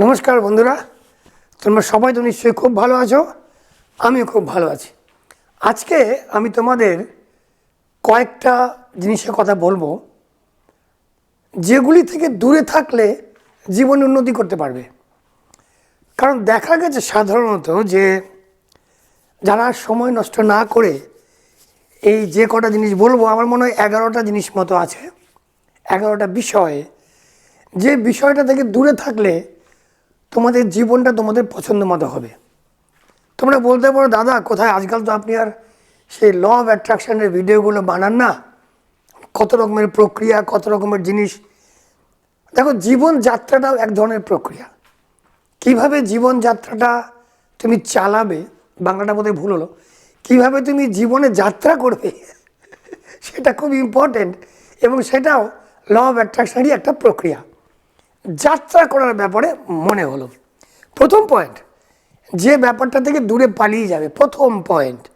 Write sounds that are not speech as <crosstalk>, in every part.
নমস্কার বন্ধুরা, তোমরা সবাই তো নিশ্চয়ই খুব ভালো আছো? আমিও খুব ভালো আছি। আজকে আমি তোমাদের কয়েকটা জিনিসের কথা বলব, যেগুলি থেকে দূরে থাকলে জীবনে উন্নতি করতে পারবে। কারণ দেখা গেছে সাধারণত যে, যারা সময় নষ্ট না করে এই যে কটা জিনিস বলব, আমার মনে হয় এগারোটা জিনিস মতো আছে। এগারোটা বিষয়। যে বিষয়টা থেকে দূরে থাকলে তোমাদের জীবনটা তোমাদের পছন্দ মতো হবে। তোমরা বলতে পারো, দাদা, কোথায়? আজকাল তো আপনি আর সেই ল অফ অ্যাট্রাকশনের ভিডিওগুলো বানান না। কত রকমের প্রক্রিয়া, কত রকমের জিনিস। দেখো জীবন যাত্রাটাও এক ধরনের প্রক্রিয়া। কীভাবে জীবন যাত্রাটা তুমি চালাবে, বাংলাটা বোধহয় ভুল হলো। কীভাবে তুমি জীবনে যাত্রা করবে, সেটা খুব ইম্পর্টেন্ট এবং সেটাও ল অফ অ্যাট্রাকশনেরই একটা প্রক্রিয়া। যাত্রা করার ব্যাপারে মনে হলো। প্রথম পয়েন্ট যে ব্যাপারটা থেকে দূরে পালিয়ে যাবে, প্রথম পয়েন্ট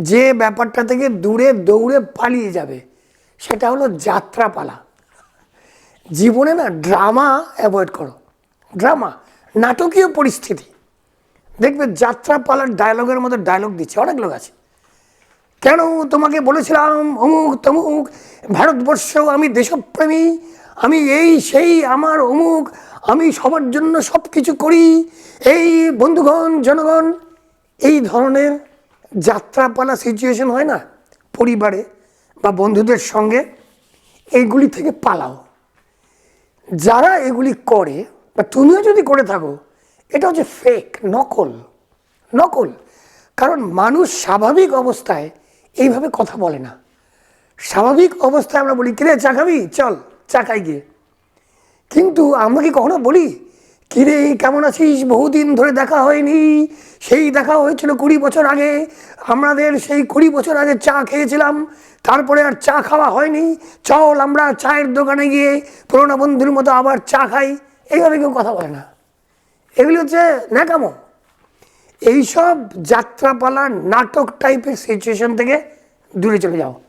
যে ব্যাপারটা থেকে দূরে দৌড়ে পালিয়ে যাবে, সেটা হলো যাত্রাপালা। জীবনে না ড্রামা অ্যাভয়েড করো। ড্রামা নাটকীয় পরিস্থিতি। দেখবে যাত্রাপালার ডায়লগের মধ্যে ডায়লগ দিচ্ছে, অনেক লোক আছে। কেন তোমাকে বলেছিলাম অমুক তমুক ভারতবর্ষ আমি দেশপ্রেমী আমি এই সেই আমার অমুক, আমি সবার জন্য সব কিছু করি। এই বন্ধুগণ, জনগণ, এই ধরনের যাত্রাপালা সিচুয়েশন হয় না পরিবারে বা বন্ধুদের সঙ্গে, এইগুলি থেকে পালাও। যারা এগুলি করে বা তুমিও যদি করে থাকো, এটা হচ্ছে ফেক নকল নকল। কারণ মানুষ স্বাভাবিক অবস্থায় এইভাবে কথা বলে না। স্বাভাবিক অবস্থায় আমরা বলি, কিরে, চা খাবি? চল। চা খাই গিয়ে। কিন্তু আমরা কি কখনো বলি, কিরে, কেমন আছিস? বহুদিন ধরে দেখা হয়নি। সেই দেখা হয়েছিল কুড়ি বছর আগে। আমাদের সেই কুড়ি বছর আগে চা খেয়েছিলাম। তারপরে আর চা খাওয়া হয়নি। চল আমরা চায়ের দোকানে গিয়ে পুরোনো বন্ধুর মতো আবার চা খাই। এইভাবে কেউ কথা বলে না। এগুলি হচ্ছে ন্যাকামো। এইসব যাত্রাপালা নাটক টাইপের সিচুয়েশন থেকে দূরে চলে যাও।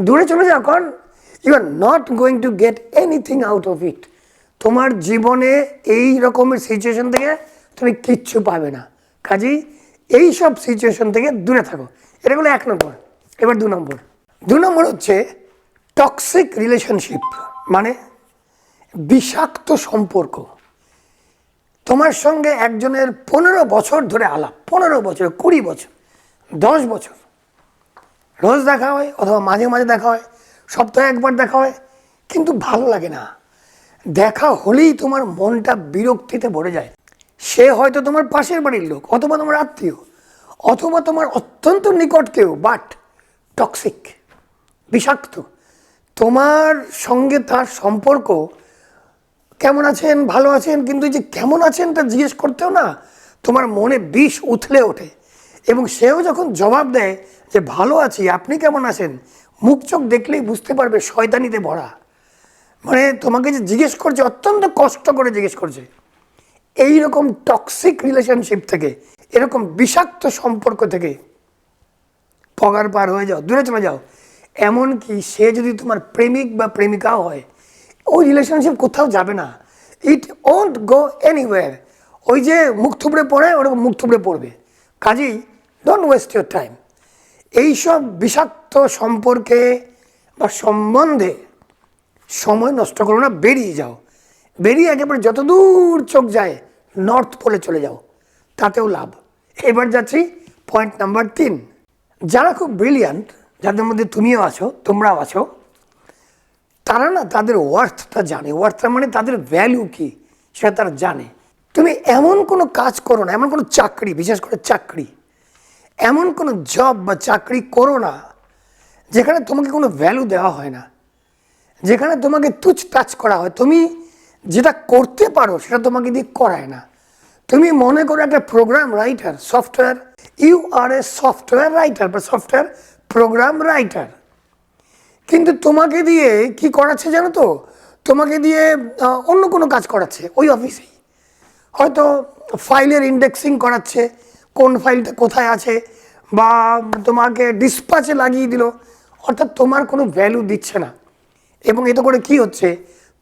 দূরে চলে যাও, কারণ you are not going to get anything out of it তোমার জীবনে এই রকমের সিচুয়েশন থেকে তুমি কিচ্ছু পাবে না। কাজেই এই সব সিচুয়েশন থেকে দূরে থাকো। এটা হলো এক নম্বর। এবার দু নম্বর। দু নম্বর হচ্ছে টক্সিক রিলেশনশিপ মানে বিষাক্ত সম্পর্ক। তোমার সঙ্গে একজনের পনেরো বছর ধরে আলাপ, পনেরো বছর, কুড়ি বছর, দশ বছর। রোজ দেখা হয় অথবা মাঝে মাঝে দেখা হয়। সপ্তাহে একবার দেখা হয়, কিন্তু ভালো লাগে না। দেখা হলেই তোমার মনটা বিরক্তিতে ভরে যায়। সে হয়তো তোমার পাশের বাড়ির লোক, অথবা তোমার আত্মীয়, অথবা তোমার অত্যন্ত নিকট কেউ বাট টক্সিক বিষাক্ত। তোমার সঙ্গে তার সম্পর্ক কেমন আছেন, ভালো আছেন, কিন্তু যে কেমন আছেন তা জিজ্ঞেস করতেও না, তোমার মনে বিষ উথলে ওঠে। এবং সেও যখন জবাব দেয় যে, ভালো আছি, আপনি কেমন আছেন? মুখ চোখ দেখলেই বুঝতে পারবে শয়তানিতে ভরা। মানে তোমাকে যে জিজ্ঞেস করছে, অত্যন্ত কষ্ট করে জিজ্ঞেস করছে। এই রকম টক্সিক রিলেশনশিপ থেকে, এরকম বিষাক্ত সম্পর্ক থেকে পগার পার হয়ে যাও, দূরে চলে যাও। এমনকি সে যদি তোমার প্রেমিক বা প্রেমিকাও হয়, ওই রিলেশনশিপ কোথাও যাবে না। ইট ওন্ট গো এনিওয়ার ওই যে মুখ থুবড়ে পড়ে, ওরকম মুখ থুবড়ে পড়বে। কাজেই ডোন্ট ওয়েস্ট ইউর টাইম এইসব বিষাক্ত সম্পর্কে বা সম্বন্ধে সময় নষ্ট করো না, বেরিয়ে যাও। বেরিয়ে একেবারে যতদূর চোখ যায়, নর্থ পোলে চলে যাও। তাতেও লাভ। এবার যাচ্ছি পয়েন্ট নাম্বার তিন। যারা খুব ব্রিলিয়ান্ট যাদের মধ্যে তুমিও আছো, তোমরাও আছো, তারা না তাদের ওয়ার্থটা জানে। ওয়ার্থটা মানে তাদের ভ্যালু কি, সেটা তারা জানে। তুমি এমন কোনো কাজ করো না, এমন কোনো চাকরি, বিশেষ করে চাকরি, এমন কোনো জব বা চাকরি করো না যেখানে তোমাকে কোনো ভ্যালু দেওয়া হয় না, যেখানে তোমাকে তুচ টাচ করা হয়, তুমি যেটা করতে পারো সেটা তোমাকে দিয়ে করায় না। তুমি মনে করো একটা program writer software you are a software writer বা সফটওয়্যার প্রোগ্রাম রাইটার কিন্তু তোমাকে দিয়ে কি করাচ্ছে জানো তো? তোমাকে দিয়ে অন্য কোনো কাজ করাচ্ছে ওই অফিসেই হয়তো ফাইলের ইন্ডেক্সিং করাচ্ছে, কোন ফাইলটা কোথায় আছে, বা তোমাকে ডিসপাচে লাগিয়ে দিল। অর্থাৎ তোমার কোনো ভ্যালু দিচ্ছে না। এবং এতে করে কি হচ্ছে?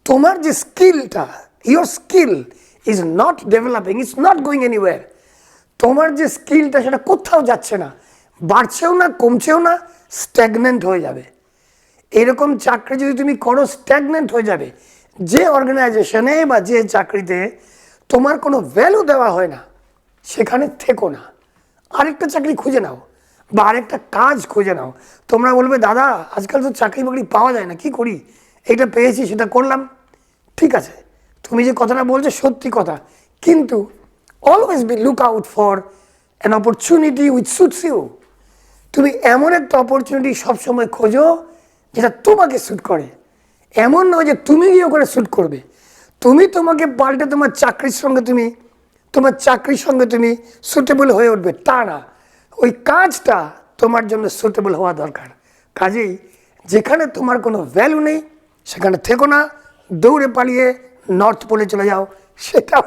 তোমার যে স্কিলটা your skill is not developing is not going anywhere তোমার যে স্কিলটা সেটা কোথাও যাচ্ছে না। বাড়ছেও না, কমছেও না স্ট্যাগনেন্ট হয়ে যাবে। এরকম চাকরি যদি তুমি করো স্ট্যাগনেন্ট হয়ে যাবে। যে অর্গানাইজেশনে বা যে চাকরিতে তোমার কোনো ভ্যালু দেওয়া হয় না, সেখানে থেকো না। আরেকটা চাকরি খুঁজে নাও। বা আরেকটা কাজ খুঁজে নাও। তোমরা বলবে, দাদা, আজকাল তো চাকরি বাকরি পাওয়া যায় না, কি করি? এটা পেয়েছি, সেটা করলাম। ঠিক আছে। তুমি যে কথাটা বলছো, সত্যি কথা। কিন্তু always be look out for an opportunity with suits you তুমি এমন একটা অপরচুনিটি সবসময় খোঁজো, যেটা তোমাকে শ্যুট করে। এমন নয় যে তুমি গিয়ে ওখানে শ্যুট করবে। তুমি তোমাকে পাল্টে তোমার চাকরির সঙ্গে তুমি, তোমার চাকরির সঙ্গে তুমি সুটেবল হয়ে উঠবে। তা না। ওই কাজটা তোমার জন্য সুটেবল হওয়া দরকার। কাজেই যেখানে তোমার কোনো ভ্যালু নেই, সেখানে থেকো না, দৌড়ে পালিয়ে নর্থ পোলে চলে যাও, সেটাও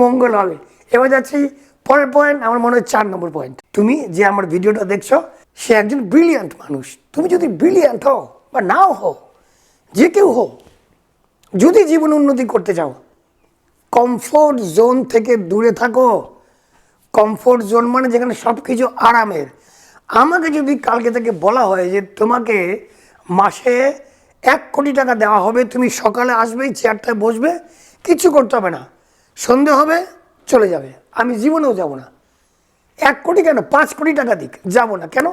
মঙ্গল হবে। এবার যাচ্ছি পরের পয়েন্ট আমার মনে হয় চার নম্বর পয়েন্ট তুমি যে আমার ভিডিওটা দেখছ, সে একজন ব্রিলিয়ান্ট মানুষ। তুমি যদি ব্রিলিয়ান্ট হও বা নাও হও, যে কেউ হও যদি জীবন উন্নতি করতে চাও কমফোর্ট জোন থেকে দূরে থাকো কমফোর্ট জোন মানে যেখানে সব কিছু আরামের। আমাকে যদি কালকে থেকে বলা হয় যে তোমাকে মাসে এক কোটি টাকা দেওয়া হবে, তুমি সকালে আসবেই চেয়ারটায় বসবে, কিছু করতে হবে না। সন্ধে হবে, চলে যাবে। আমি জীবনেও যাব না। এক কোটি কেন? পাঁচ কোটি টাকা দিক। যাব না। কেন?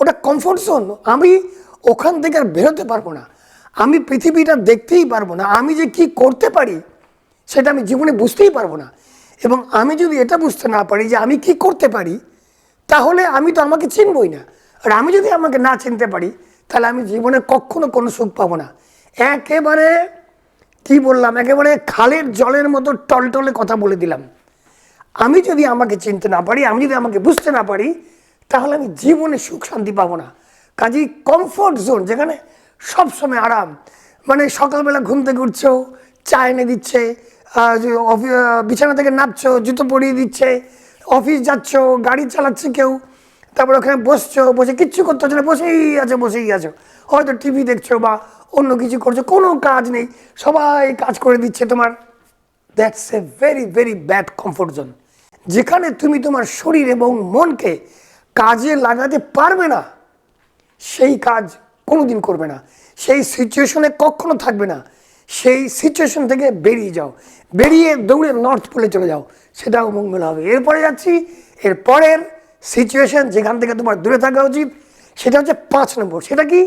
ওটা কমফোর্ট জোন। আমি ওখান থেকে আর বেরোতে পারব না। আমি পৃথিবীটা দেখতেই পারব না। আমি যে কি করতে পারি, সেটা আমি জীবনে বুঝতেই পারব না। এবং আমি যদি এটা বুঝতে না পারি যে আমি কি করতে পারি, তাহলে আমি তো আমাকে চিনবই না। আর আমি যদি আমাকে না চিনতে পারি, তাহলে আমি জীবনে কখনো কোনো সুখ পাবো না। একেবারে কি বললাম, একেবারে খালের জলের মতো টলটলে কথা বলে দিলাম। আমি যদি আমাকে চিনতে না পারি, আমি যদি আমাকে বুঝতে না পারি, তাহলে আমি জীবনে সুখ শান্তি পাবো না। কাজেই কমফোর্ট জোন যেখানে সবসময় আরাম মানে সকালবেলা ঘুম থেকে উঠছো, চা এনে দিচ্ছে বিছানা থেকে নামছো, জুতো পরিয়ে দিচ্ছে, অফিস যাচ্ছ, গাড়ি চালাচ্ছে কেউ, তারপর ওখানে বসছো, বসে কিচ্ছু করতে হচ্ছে না, বসেই আছো বসেই আছো। হয়তো টিভি দেখছ বা অন্য কিছু করছ, কোনো কাজ নেই, সবাই কাজ করে দিচ্ছে তোমার। That's a very very bad comfort zone যেখানে তুমি তোমার শরীর এবং মনকে কাজে লাগাতে পারবে না, সেই কাজ কোনোদিন করবে না। সেই সিচুয়েশনে কখনো থাকবে না। সেই সিচুয়েশন থেকে বেরিয়ে যাও। বেরিয়ে দৌড়ে নর্থ পোলে চলে যাও। সেটাও মঙ্গল হবে। এরপরে যাচ্ছি, এর পরের সিচুয়েশন যেখান থেকে তোমার দূরে থাকা উচিত, সেটা হচ্ছে পাঁচ নম্বর। সেটা কি?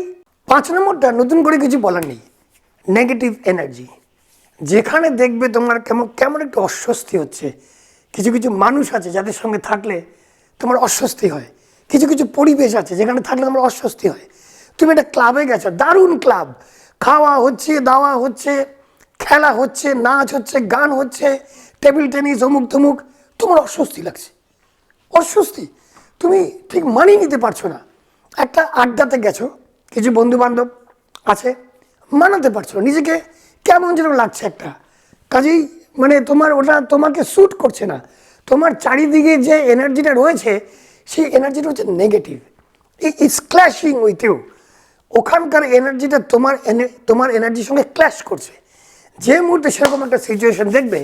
পাঁচ নম্বরটা নতুন করে কিছু বলার নেই। নেগেটিভ এনার্জি যেখানে দেখবে তোমার কেমন কেমন একটু অস্বস্তি হচ্ছে। কিছু কিছু মানুষ আছে যাদের সঙ্গে থাকলে তোমার অস্বস্তি হয়। কিছু কিছু পরিবেশ আছে যেখানে থাকলে তোমার অস্বস্তি হয়। তুমি একটা ক্লাবে গেছো, দারুণ ক্লাব খাওয়া হচ্ছে, দাওয়া হচ্ছে, খেলা হচ্ছে, নাচ হচ্ছে, গান হচ্ছে, টেবিল টেনিস অমুক তমুক, তোমার অস্বস্তি লাগছে। অস্বস্তি। তুমি ঠিক মানিয়ে নিতে পারছ না। একটা আড্ডাতে গেছো, কিছু বন্ধু বান্ধব আছে, মানাতে পারছ নিজেকে কেমন যেন লাগছে একটা। কাজেই মানে তোমার ওটা তোমাকে স্যুট করছে না। তোমার চারিদিকে যে এনার্জিটা রয়েছে, সেই এনার্জিটা হচ্ছে negative it's clashing with you ওখানকার এনার্জিটা তোমার তোমার এনার্জির সঙ্গে ক্ল্যাশ করছে। যে মুহূর্তে সেরকম একটা সিচুয়েশন দেখবে,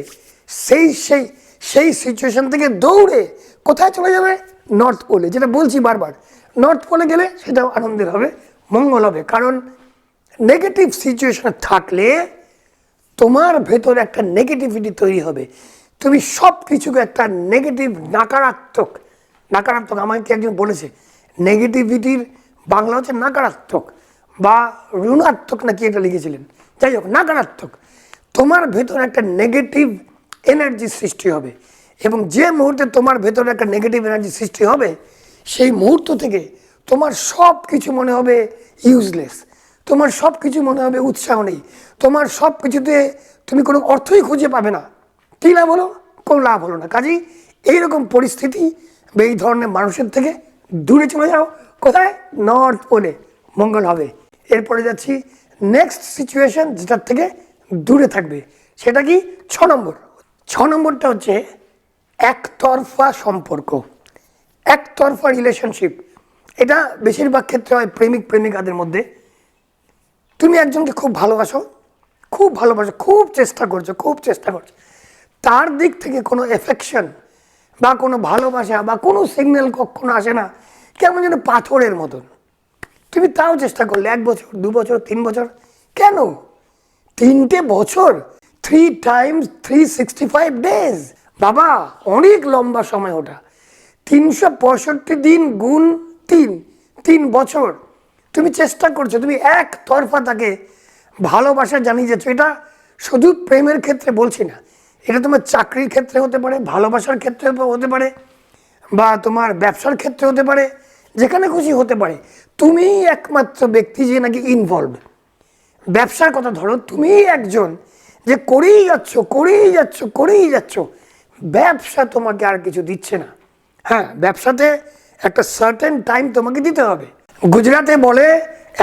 সেই সেই সেই সিচুয়েশন থেকে দৌড়ে কোথায় চলে যাবে? নর্থ পোলে যেটা বলছি বারবার। নর্থ পোলে গেলে সেটাও আনন্দের হবে, মঙ্গল হবে। কারণ নেগেটিভ সিচুয়েশনে থাকলে তোমার ভেতর একটা নেগেটিভিটি তৈরি হবে। তুমি সব কিছুকে একটা নেগেটিভ নাকারাত্মক নাকারাত্মক আমাকে একজন বলেছে নেগেটিভিটির বাংলা হচ্ছে নাকারাত্মক। বা ঋণাত্মক নাকি এটা লিখেছিলেন? যাই হোক নাকারাত্মক তোমার ভেতর একটা নেগেটিভ এনার্জি সৃষ্টি হবে এবং যে মুহূর্তে তোমার ভেতরে একটা নেগেটিভ এনার্জি সৃষ্টি হবে, সেই মুহূর্ত থেকে তোমার সব কিছু মনে হবে ইউজলেস তোমার সব কিছু মনে হবে উৎসাহ নেই। তোমার সব কিছুতে তুমি কোনো অর্থই খুঁজে পাবে না। কী লাভ হলো? কোনো লাভ হলো না। কাজেই এইরকম পরিস্থিতি বা এই ধরনের মানুষের থেকে দূরে চলে যাও। কোথায়? নর্থ পোলে। মঙ্গল হবে। এরপরে যাচ্ছি নেক্সট সিচুয়েশন যেটার থেকে দূরে থাকবে, সেটা কি? ছ নম্বর। ছ নম্বরটা হচ্ছে একতরফা সম্পর্ক, একতরফা রিলেশনশিপ এটা বেশিরভাগ ক্ষেত্রে হয় প্রেমিক প্রেমিকাদের মধ্যে। তুমি একজনকে খুব ভালোবাসো খুব ভালোবাসো, খুব চেষ্টা করছ, খুব চেষ্টা করছ। তার দিক থেকে কোনো এফেকশন বা কোনো ভালোবাসা বা কোনো সিগন্যাল কখনো আসে না, কেমন যেন পাথরের মতন। তুমি তাও চেষ্টা করলে, এক বছর, দু বছর, তিন বছর? কেন? তিনটে বছর three times three sixty five days বাবা, অনেক লম্বা সময় ওটা। তিনশো পঁয়ষট্টি দিন গুণ তিন তিন বছর। তুমি চেষ্টা করছ, তুমি এক তরফা তাকে ভালোবাসা জানিয়ে যাচ্ছ এটা শুধু প্রেমের ক্ষেত্রে বলছি না, এটা তোমার চাকরির ক্ষেত্রে হতে পারে, ভালোবাসার ক্ষেত্রে হতে পারে, বা তোমার ব্যবসার ক্ষেত্রে হতে পারে যেখানে খুশি হতে পারে। তুমিই একমাত্র ব্যক্তি যে নাকি ইনভলভ ব্যবসার কথা ধরো তুমি একজন যে করেই যাচ্ছ করেই যাচ্ছ করেই যাচ্ছ, ব্যবসা তোমাকে আর কিছু দিচ্ছে না। হ্যাঁ ব্যবসাতে একটা সার্টেন টাইম তোমাকে দিতে হবে। গুজরাটে বলে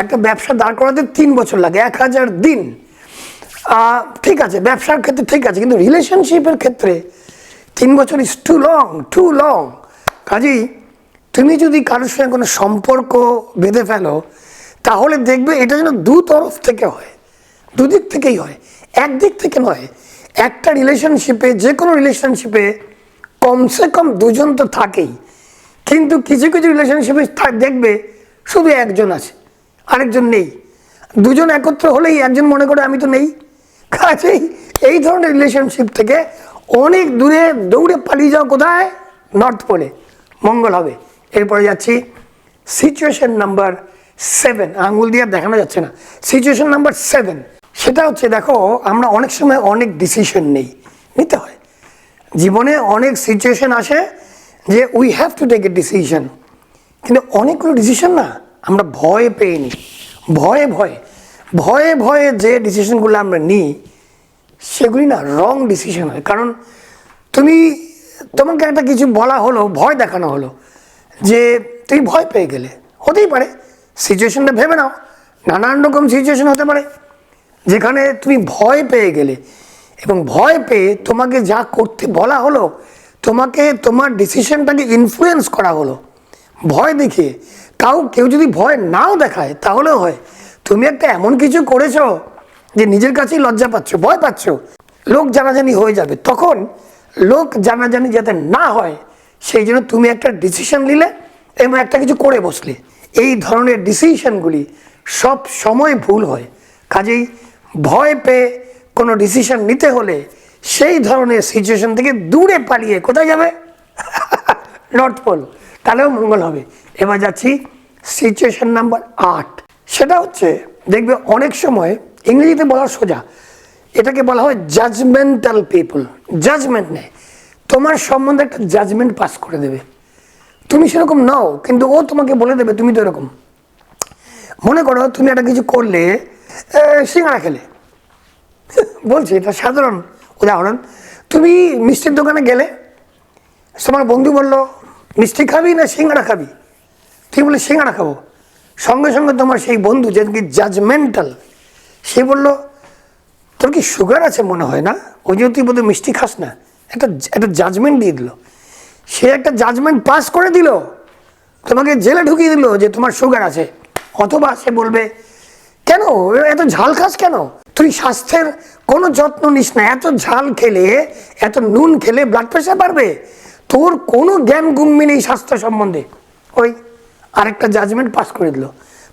একটা ব্যবসা দাঁড় করাতে তিন বছর লাগে, এক হাজার দিন। ঠিক আছে, ব্যবসার ক্ষেত্রে ঠিক আছে, কিন্তু রিলেশনশিপের ক্ষেত্রে তিন বছর is too long too long কাজেই তুমি যদি কারোর সঙ্গে কোনো সম্পর্ক বেঁধে ফেলো, তাহলে দেখবে এটা যেন দু তরফ থেকে হয় দুদিক থেকেই হয়। একদিক থেকে নয়, একটা রিলেশনশিপে যে কোনো রিলেশনশিপে কমসে কম দুজন তো থাকেই। কিন্তু কিছু কিছু রিলেশনশিপে দেখবে শুধু একজন আছে, আরেকজন নেই। দুজন একত্র হলেই একজন মনে করে আমি তো নেই। কাজেই এই ধরনের রিলেশনশিপ থেকে অনেক দূরে দৌড়ে পালিয়ে যাও কোথায়? নর্থ পোলে। মঙ্গল হবে। এরপরে যাচ্ছি। সিচুয়েশন নাম্বার সেভেন আঙুল দিয়ে দেখানো যাচ্ছে না। সিচুয়েশন নাম্বার সেভেন সেটা হচ্ছে, দেখো, আমরা অনেক সময় অনেক ডিসিশন নেই। নিতে হয়। জীবনে অনেক সিচুয়েশন আসে যে we have to take a decision কিন্তু অনেকগুলো ডিসিশন না, আমরা ভয় পেয়ে নিই। ভয়ে ভয়ে। ভয়ে ভয়ে যে ডিসিশনগুলো আমরা নিই, সেগুলি না রং ডিসিশন হয়। কারণ তুমি, তোমাকে একটা কিছু বলা হলো, ভয় দেখানো হলো। যে তুমি ভয় পেয়ে গেলে। হতেই পারে। সিচুয়েশনটা ভেবে নাও। নানান রকম সিচুয়েশন হতে পারে। যেখানে তুমি ভয় পেয়ে গেলে এবং ভয় পেয়ে তোমাকে যা করতে বলা হলো, তোমাকে তোমার ডিসিশনটাকে ইনফ্লুয়েন্স করা হলো। ভয় দেখিয়ে। তাও কেউ যদি ভয় নাও দেখায়, তাহলেও হয়। তুমি একটা এমন কিছু করেছ যে নিজের কাছেই লজ্জা পাচ্ছ, ভয় পাচ্ছ। লোক জানাজানি হয়ে যাবে। তখন লোক জানাজানি যাতে না হয় সেই জন্য তুমি একটা ডিসিশন নিলে এবং একটা কিছু করে বসলে। এই ধরনের ডিসিশনগুলি সব সময় ভুল হয়। কাজেই ভয় পেয়ে কোনো ডিসিশন নিতে হলে সেই ধরনের সিচুয়েশন থেকে দূরে পালিয়ে কোথায় যাবে? <laughs> নর্থ পোল তাহলেও মঙ্গল হবে। এবার যাচ্ছি সিচুয়েশন নাম্বার আট। সেটা হচ্ছে, দেখবে অনেক সময় ইংরেজিতে বলা সোজা। এটাকে বলা হয় জাজমেন্টাল পিপল জাজমেন্ট নেয়। তোমার সম্বন্ধে একটা জাজমেন্ট পাস করে দেবে। তুমি সেরকম নাও কিন্তু ও তোমাকে বলে দেবে তুমি তো এরকম। মনে করো তুমি একটা কিছু করলে এ, সিঙ্গাড়া খেলে। বলছি এটা সাধারণ উদাহরণ। তুমি মিষ্টির দোকানে গেলে তোমার বন্ধু বলল মিষ্টি খাবি না সিঙ্গাড়া খাবি? তুই বলে সিঙ্গাড়া খাব। সঙ্গে সঙ্গে তোমার সেই বন্ধু যে কি জাজমেন্টাল সে বলল তোর কি সুগার আছে মনে হয় না? ওই জন্য তুই বোধহয় মিষ্টি খাস না? একটা একটা জাজমেন্ট দিয়ে দিল। সে একটা জাজমেন্ট পাস করে দিল। তোমাকে জেলে ঢুকিয়ে দিল যে তোমার সুগার আছে। অথবা সে বলবে, কেন? এত ঝাল খাস কেন? তুই স্বাস্থ্যের কোনো যত্ন নিস না। এত ঝাল খেলে, এত নুন খেলে ব্লাড প্রেশার বাড়বে। তোর কোনো জ্ঞান গুম্মি নেই স্বাস্থ্য সম্বন্ধে। ওই আরেকটা জাজমেন্ট পাস করে দিল।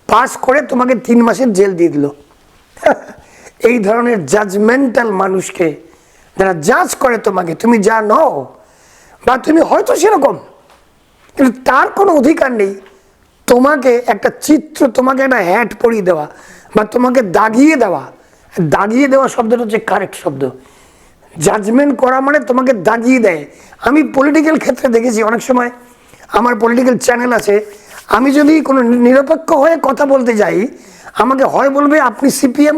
পাস করে তোমাকে তিন মাসের জেল দিয়ে দিল। <laughs> এই ধরনের জাজমেন্টাল মানুষকে যারা জাজ করে তোমাকে, তুমি যা নও, বা তুমি হয়তো সেরকম, কিন্তু তার কোনো অধিকার নেই। তোমাকে একটা চিত্র, তোমাকে একটা হ্যাট পরিয়ে দেওয়া, বা তোমাকে দাগিয়ে দেওয়া। দাগিয়ে দেওয়া শব্দটা হচ্ছে কারেক্ট শব্দ। জাজমেন্ট করা মানে তোমাকে দাগিয়ে দেয়। আমি পলিটিক্যাল ক্ষেত্রে দেখেছি অনেক সময়, আমার পলিটিক্যাল চ্যানেল আছে। আমি যদি কোনো নিরপেক্ষ হয়ে কথা বলতে যাই, আমাকে হয় বলবে আপনি সিপিএম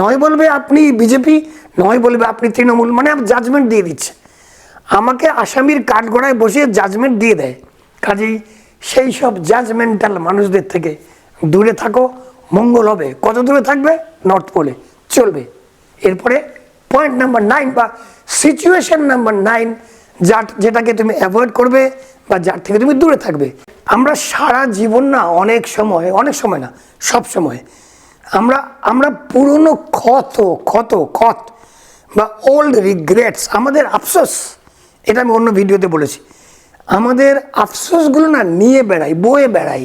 নয় বলবে আপনি বিজেপি নয় বলবে আপনি তৃণমূল মানে জাজমেন্ট দিয়ে দিচ্ছে। আমাকে আসামির কাঠগড়ায় বসিয়ে জাজমেন্ট দিয়ে দেয়। কাজেই সেই সব জাজমেন্টাল মানুষদের থেকে দূরে থাকো, মঙ্গল হবে। কত দূরে থাকবে? নর্থ পোলে চলবে। এরপরে পয়েন্ট নাম্বার নাইন বা সিচুয়েশন নাম্বার নাইন যার, যেটাকে তুমি অ্যাভয়েড করবে বা যার থেকে তুমি দূরে থাকবে। আমরা সারা জীবন না অনেক সময় অনেক সময় না, সব সময় আমরা আমরা পুরনো ক্ষত ক্ষত ক্ষত বা ওল্ড রিগ্রেটস আমাদের আফসোস, এটা আমি অন্য ভিডিওতে বলেছি। আমাদের আফসোসগুলো না নিয়ে বেড়াই, বয়ে বেড়াই।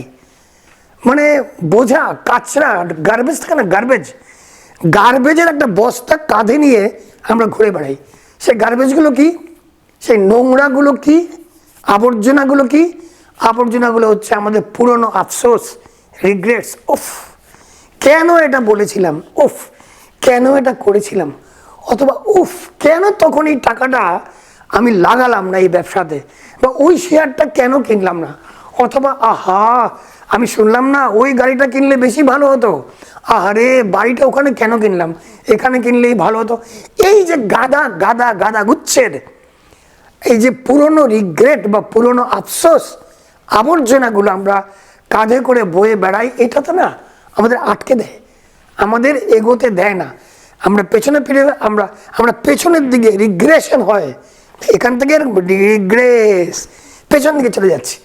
মানে বোঝা কাচরা গার্বেজ থাকে না গার্বেজ গার্বেজের একটা বস্তা কাঁধে নিয়ে আমরা ঘুরে বেড়াই। সেই গার্বেজগুলো কি? সেই নোংরাগুলো কি? আবর্জনাগুলো কি? আবর্জনাগুলো হচ্ছে আমাদের পুরনো আফসোস রিগ্রেটস উফ, কেন এটা বলেছিলাম? উফ, কেন এটা করেছিলাম? অথবা, উফ, কেন তখন এই টাকাটা আমি লাগালাম না এই ব্যবসাতে? বা ওই শেয়ারটা কেন কিনলাম না? অথবা, আহা, আমি শুনলাম না ওই গাড়িটা কিনলে বেশি ভালো হতো। আহারে, বাড়িটা ওখানে কেন কিনলাম? এখানে কিনলেই ভালো হতো। এই যে গাদা গাদা গাদা গুচ্ছের, এই যে পুরনো রিগ্রেট বা পুরনো আফসোস, আবর্জনাগুলো আমরা কাঁধে করে বয়ে বেড়াই, এটা তো না আমাদের আটকে দেয়। আমাদের এগোতে দেয় না। আমরা পেছনে ফিরে, আমরা আমরা পেছনের দিকে রিগ্রেশন হয়। এখান থেকে রিগ্রেস পেছন দিকে চলে যাচ্ছি।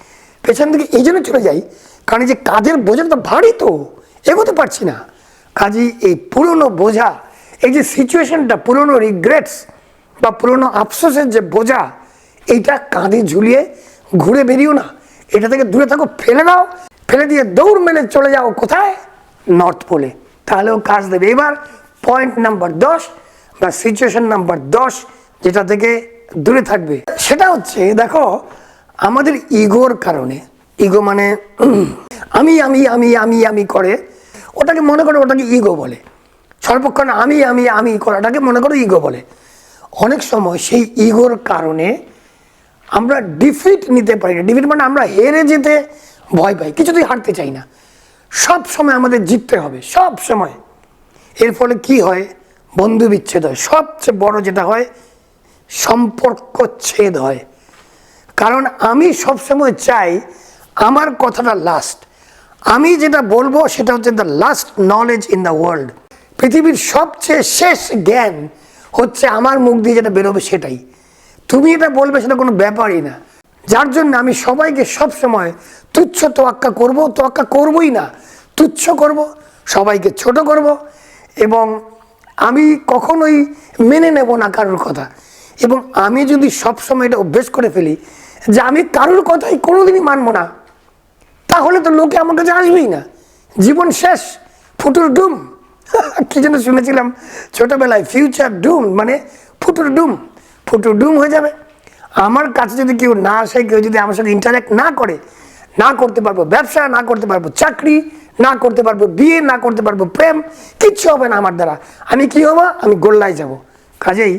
পেছন দিকে এই জন্য চলে যাই, কারণ যে কাজের বোঝা তো ভারী তো, এগোতে পারছি না। কাজেই এই পুরনো বোঝা, এই যে সিচুয়েশনটা পুরনো রিগ্রেটস বা পুরনো আফসোসের যে বোঝা, এইটা কাঁধে ঝুলিয়ে ঘুরে বেরিও না। এটা থেকে দূরে থাকো, ফেলে দাও, ফেলে দিয়ে দৌড় মেলে চলে যাও কোথায়? নর্থ পোলে তাহলেও কাজ দেবে। এবার পয়েন্ট নাম্বার দশ বা সিচুয়েশন নাম্বার দশ যেটা থেকে দূরে থাকবে। সেটা হচ্ছে, দেখো, আমাদের ইগোর কারণে, ইগো মানে <clears throat> আমি আমি আমি আমি আমি করে, ওটাকে মনে করো ওটাকে ইগো বলে। সর্বক্ষণ আমি আমি আমি করাটাকে মনে করো ইগো বলে। অনেক সময় সেই ইগোর কারণে আমরা ডিফিট নিতে পারি না। ডিফিট মানে আমরা হেরে যেতে ভয় পাই, কিছুতেই হারতে চাই না। সব সময় আমাদের জিততে হবে, সব সময়। এর ফলে কি হয়? বন্ধু বিচ্ছেদ হয়। সবচেয়ে বড় যেটা হয়, সম্পর্ক ছেদ হয়। কারণ আমি সবসময় চাই আমার কথাটা লাস্ট আমি যেটা বলব সেটা হচ্ছে the last knowledge in the world পৃথিবীর সবচেয়ে শেষ জ্ঞান হচ্ছে আমার মুখ দিয়ে যেটা বেরোবে সেটাই। তুমি এটা বলবে সেটা কোনো ব্যাপারই না। যার জন্য আমি সবাইকে সবসময় তুচ্ছ তোয়াক্কা করব। তোয়াক্কা করবই না। তুচ্ছ করব, সবাইকে ছোট করব এবং আমি কখনোই মেনে নেব না কারোর কথা। এবং আমি যদি সবসময় এটা অভ্যেস করে ফেলি যে আমি কারোর কথাই কোনোদিনই মানবো না, তাহলে তো লোকে আমার কাছে আসবেই না। জীবন শেষ, ফুটুর ডুম। <laughs> কি যেন শুনেছিলাম ছোটবেলায় ফিউচার ডুম মানে ফুটুর ডুম। ফুটুর ডুম হয়ে যাবে। আমার কাছে যদি কেউ না আসে, কেউ যদি আমার সাথে ইন্টারাক্ট না করে, না করতে পারব, ব্যবসা না করতে পারব, চাকরি না করতে পারব বিয়ে, না করতে পারব প্রেম, কিচ্ছু হবে না আমার দ্বারা। আমি কি হব? আমি গোল্লায় যাব। কাজেই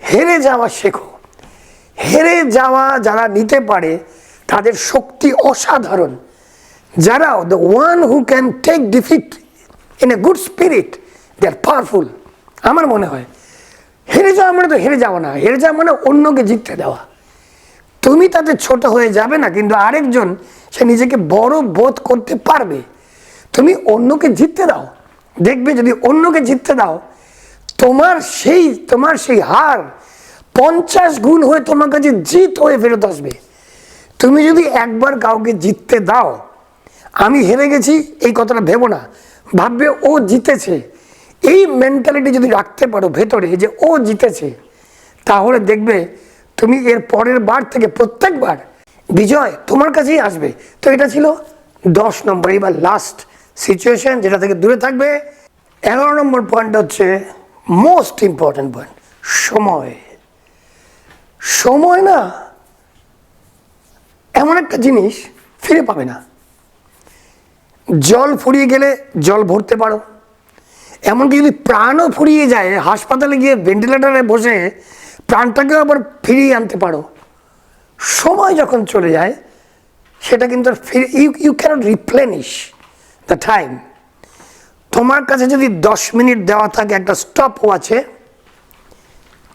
হেরে যাওয়া শেখো। হেরে যাওয়া যারা নিতে পারে, তাদের শক্তি অসাধারণ। যারা the one who can take defeat in a good spirit they are powerful আমার মনে হয়, হেরে যাওয়া মানে তো হেরে যাওয়া না। হেরে যাওয়া মানে অন্যকে জিততে দেওয়া। তুমি তাতে ছোট হয়ে যাবে না, কিন্তু আরেকজন সে নিজেকে বড় বোধ করতে পারবে। তুমি অন্যকে জিততে দাও। দেখবে যদি অন্যকে জিততে দাও, তোমার সেই তোমার সেই হার পঞ্চাশ গুণ হয়ে তোমার কাছে জিত হয়ে ফেরত আসবে। তুমি যদি একবার কাউকে জিততে দাও, আমি হেরে গেছি, এই কথাটা ভেবো না। ভাববে ও জিতেছে। এই মেন্টালিটি যদি রাখতে পারো ভেতরে যে ও জিতেছে, তাহলে দেখবে তুমি এর পরের বার থেকে প্রত্যেকবার বিজয় তোমার কাছেই আসবে। তো এটা ছিল দশ নম্বর, এবার লাস্ট সিচুয়েশন যেটা থেকে দূরে থাকবে, এগারো নম্বর পয়েন্ট হচ্ছে মোস্ট ইম্পর্ট্যান্ট পয়েন্ট সময়। সময় না, এমন একটা জিনিস ফিরে পাবে না। জল ফুরিয়ে গেলে জল ভরতে পারো। এমনকি যদি প্রাণও ফুরিয়ে যায়, হাসপাতালে গিয়ে ভেন্টিলেটারে বসে প্রাণটাকেও আবার ফিরিয়ে আনতে পারো। সময় যখন চলে যায়, সেটা কিন্তু ফিরে you you can't replenish the time তোমার কাছে যদি দশ মিনিট দেওয়া থাকে, একটা স্টপ ওয়াচে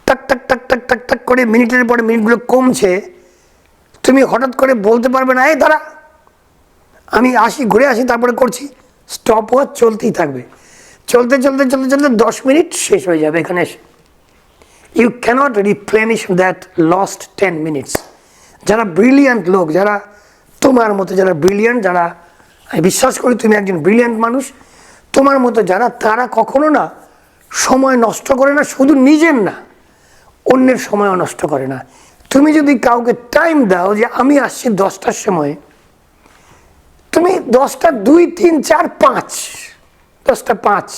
টাক টাক টাক টাক টাক টাক করে মিনিটের পরে মিনিটগুলো কমছে, তুমি হঠাৎ করে বলতে পারবে না, এই দাঁড়া, আমি আসি, ঘুরে আসি, তারপরে করছি। স্টপ ওয়াচ চলতেই থাকবে। চলতে চলতে চলতে চলতে দশ মিনিট শেষ হয়ে যাবে এখানে এসে। You can't replenish that lost ten minutes যারা ব্রিলিয়ান্ট লোক, যারা তোমার মতো যারা ব্রিলিয়ান্ট যারা আমি বিশ্বাস করি তুমি একজন ব্রিলিয়ান্ট মানুষ। তোমার মতো যারা, তারা কখনো না সময় নষ্ট করে না, শুধু নিজের না, অন্যের সময়ও নষ্ট করে না। তুমি যদি কাউকে টাইম দাও যে আমি আসছি দশটার সময়, তুমি দশটা দুই, তিন, চার, পাঁচ, দশটা পাঁচ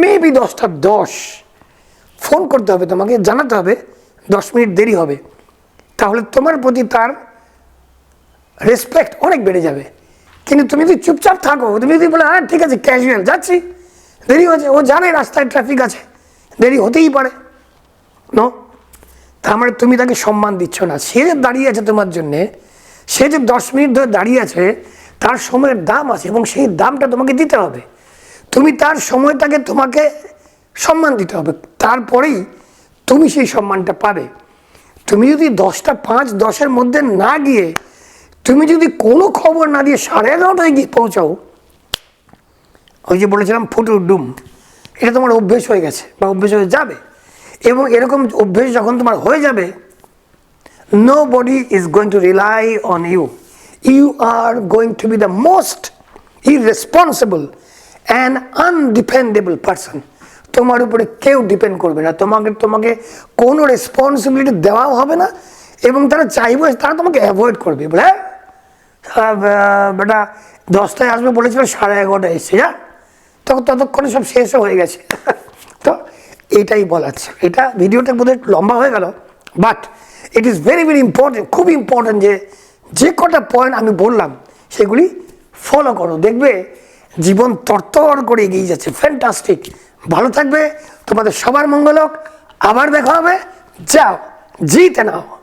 মেবি দশটা দশ ফোন করতে হবে তোমাকে, জানাতে হবে, দশ মিনিট দেরি হবে। তাহলে তোমার প্রতি তার রেসপেক্ট অনেক বেড়ে যাবে। কিন্তু তুমি যদি চুপচাপ থাকো, তুমি যদি বলে হ্যাঁ ঠিক আছে ক্যাজুয়াল যাচ্ছি। দেরি হয়েছে ও জানে রাস্তায় ট্রাফিক আছে। দেরি হতেই পারে। ন তার মানে তুমি তাকে সম্মান দিচ্ছ না। সে যে দাঁড়িয়ে আছে তোমার জন্যে, সে যে দশ মিনিট ধরে দাঁড়িয়ে আছে, তার সময়ের দাম আছে এবং সেই দামটা তোমাকে দিতে হবে। তুমি তার সময়টাকে তোমাকে সম্মান দিতে হবে। তারপরেই তুমি সেই সম্মানটা পাবে। তুমি যদি দশটা পাঁচ দশের মধ্যে না গিয়ে তুমি যদি কোনো খবর না দিয়ে সাড়ে এগারোটায় গিয়ে পৌঁছাও ওই যে বলেছিলাম ফুটুর ডুম এটা তোমার অভ্যেস হয়ে গেছে বা অভ্যেস হয়ে যাবে। এবং এরকম অভ্যেস যখন তোমার হয়ে যাবে nobody is going to rely on you you are going to be the most irresponsible and undependable person তোমার উপরে কেউ ডিপেন্ড করবে না। তোমাকে তোমাকে কোনো রেসপন্সিবিলিটি দেওয়াও হবে না এবং তারা চাইবে তারা তোমাকে অ্যাভয়েড করবে। বলে "হ্যাঁ, বেটা দশটায় আসবে বলেছিল, সাড়ে এগারোটায় এসছে, যা? তখন ততক্ষণে সব শেষও হয়ে গেছে। <laughs> তো এটাই বলার ছিল। এটা ভিডিওটা বোধহয় একটু লম্বা হয়ে গেল but it is very very important খুব ইম্পর্টেন্ট যে যে কটা পয়েন্ট আমি বললাম, সেগুলি ফলো করো। দেখবে জীবন তরতর করে এগিয়ে যাচ্ছে। ফ্যান্টাস্টিক ভালো থাকবে। তোমাদের সবার মঙ্গল হোক। আবার দেখা হবে। যাও। জিতে নাও।